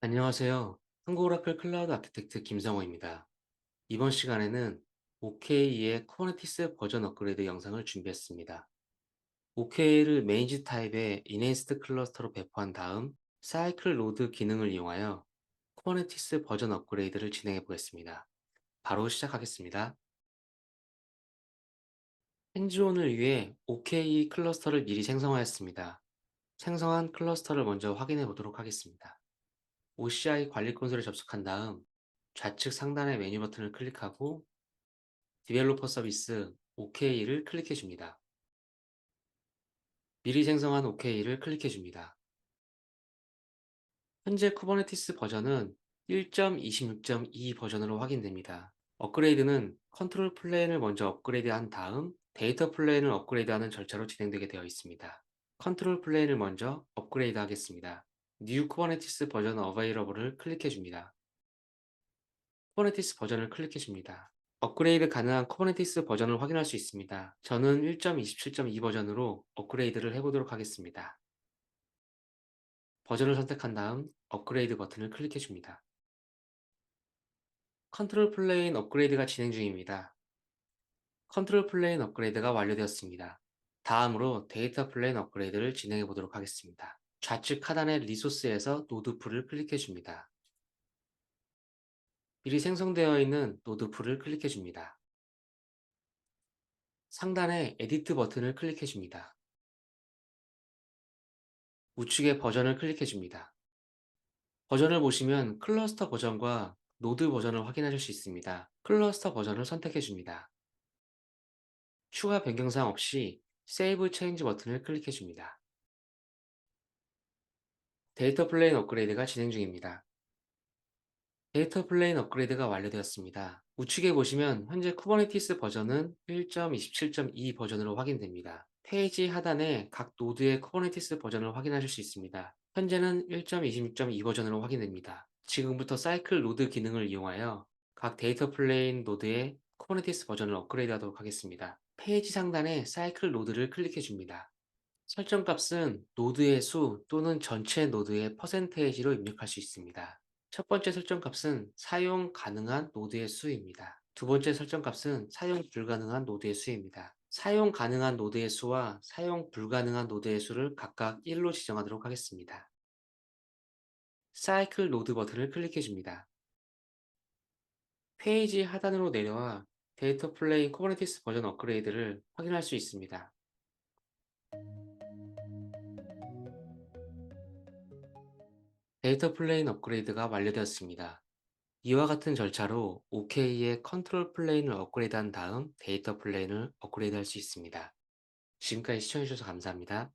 안녕하세요. 한국오라클 클라우드 아키텍트 김성호입니다. 이번 시간에는 OK의 쿠버네티스 버전 업그레이드 영상을 준비했습니다. OK를 메인즈 타입의 이네스트 클러스터로 배포한 다음 사이클 로드 기능을 이용하여 쿠버네티스 버전 업그레이드를 진행해 보겠습니다. 바로 시작하겠습니다. 핸즈온을 위해 OK 클러스터를 미리 생성하였습니다. 생성한 클러스터를 먼저 확인해 보도록 하겠습니다. OCI 관리 콘솔에 접속한 다음 좌측 상단의 메뉴 버튼을 클릭하고 디벨로퍼 서비스 OK를 클릭해 줍니다. 미리 생성한 OK를 클릭해 줍니다. 현재 쿠버네티스 버전은 1.26.2 버전으로 확인됩니다. 업그레이드는 컨트롤 플레인을 먼저 업그레이드한 다음 데이터 플레인을 업그레이드하는 절차로 진행되게 되어 있습니다. 컨트롤 플레인을 먼저 업그레이드 하겠습니다. New Kubernetes 버전 Available을 클릭해 줍니다. Kubernetes 버전을 클릭해 줍니다. 업그레이드 가능한 Kubernetes 버전을 확인할 수 있습니다. 저는 1.27.2 버전으로 업그레이드를 해보도록 하겠습니다. 버전을 선택한 다음 업그레이드 버튼을 클릭해 줍니다. 컨트롤 플레인 업그레이드가 진행 중입니다. 컨트롤 플레인 업그레이드가 완료되었습니다. 다음으로 데이터 플레인 업그레이드를 진행해 보도록 하겠습니다. 좌측 하단의 리소스에서 노드 풀을 클릭해 줍니다. 미리 생성되어 있는 노드 풀을 클릭해 줍니다. 상단의 에디트 버튼을 클릭해 줍니다. 우측의 버전을 클릭해 줍니다. 버전을 보시면 클러스터 버전과 노드 버전을 확인하실 수 있습니다. 클러스터 버전을 선택해 줍니다. 추가 변경사항 없이 세이브 체인지 버튼을 클릭해 줍니다. 데이터 플레인 업그레이드가 진행 중입니다. 데이터 플레인 업그레이드가 완료되었습니다. 우측에 보시면 현재 쿠버네티스 버전은 1.27.2 버전으로 확인됩니다. 페이지 하단에 각 노드의 쿠버네티스 버전을 확인하실 수 있습니다. 현재는 1.26.2 버전으로 확인됩니다. 지금부터 사이클 로드 기능을 이용하여 각 데이터 플레인 노드의 쿠버네티스 버전을 업그레이드 하도록 하겠습니다. 페이지 상단에 사이클 로드를 클릭해 줍니다. 설정 값은 노드의 수 또는 전체 노드의 퍼센테이지로 입력할 수 있습니다. 첫 번째 설정 값은 사용 가능한 노드의 수입니다. 두 번째 설정 값은 사용 불가능한 노드의 수입니다. 사용 가능한 노드의 수와 사용 불가능한 노드의 수를 각각 1로 지정하도록 하겠습니다. 사이클 로드 버튼을 클릭해 줍니다. 페이지 하단으로 내려와 데이터 플레인 쿠버네티스 버전 업그레이드를 확인할 수 있습니다. 데이터 플레인 업그레이드가 완료되었습니다. 이와 같은 절차로 OK의 컨트롤 플레인을 업그레이드한 다음 데이터 플레인을 업그레이드 할 수 있습니다. 지금까지 시청해주셔서 감사합니다.